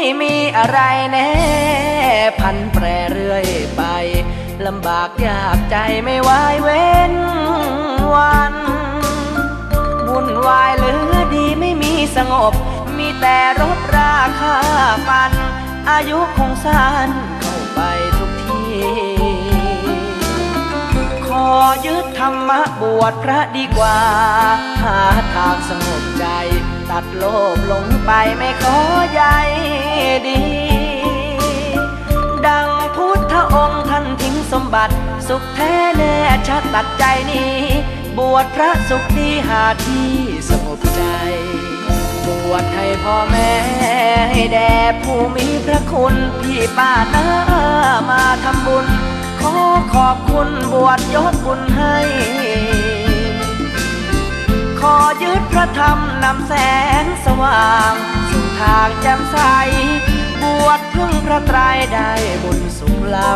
ไม่มีอะไรแน่ พันแปรเรื่อยไปลำบากยากใจไม่ไหวเว้นวันวุ่นวายเหลือดีไม่มีสงบ มีแต่รบราคาฟัน อายุคงสั้นเข้าไปทุกทีขอยึดธรรมะบวชพระดีกว่า หาทางสงบใจ ดโลภหลงไปไม่ขอใยดี ดังพุทธองค์ท่านทิ้งสมบัติ สุขแท้แน่ชัดตัดใจนี้ บวชพระสุขดีหาที่สงบใจ บวชให้พ่อแม่ให้แด่ผู้มีพระคุณพี่ป้าน้ามาทำบุญ ขอขอบคุณบวชยศบุญให้ ขอยึดพระธรรมนำแสงสว่างสู่ทางแจ่มใส บวชพึ่งพระไตรได้บุญสุขล้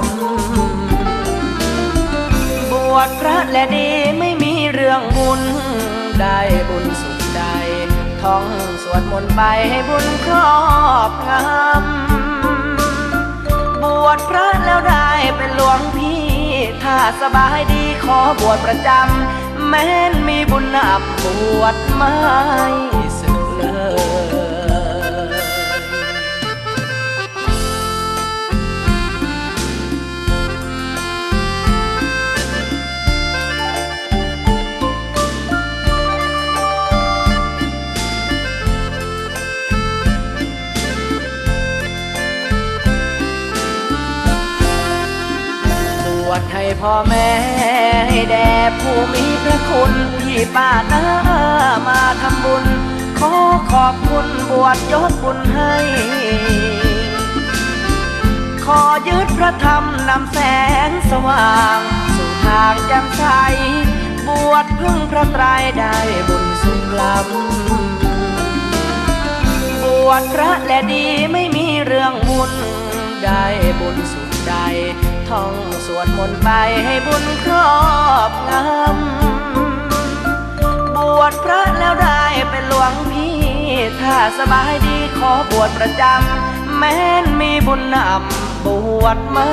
ำ บวชพระและดีไม่มีเรื่องบุญ ได้บุญสุขใจท่องสวดมนต์ไปให้บุญครอบงำบวชพระแล้วได้เป็นหลวงพี่ ถ้าสบายดีขอบวชประจำ แม้นมีบุญนำบวชไม่ วชให้พ่อแม่ให้แด่ผู้มีพระคุณพี่ป้าน้ามาทำบุญ ขอขอบคุณบวชยศบุญให้ ขอยึดพระธรรมนำแสงสว่าง สู่ทางแจ่มใสบวชพึ่งพระไตรายได้บุญสุขล้ำบวชพระและดีไม่มีเรื่องบุญได้บุญสุดใจ ท่องสวดมนต์ไปให้บุญครอบงำบวชพระแล้วได้เป็นหลวงพี่ ถ้าสบายดีขอบวชประจำ แม้นมีบุญนำบวชไม่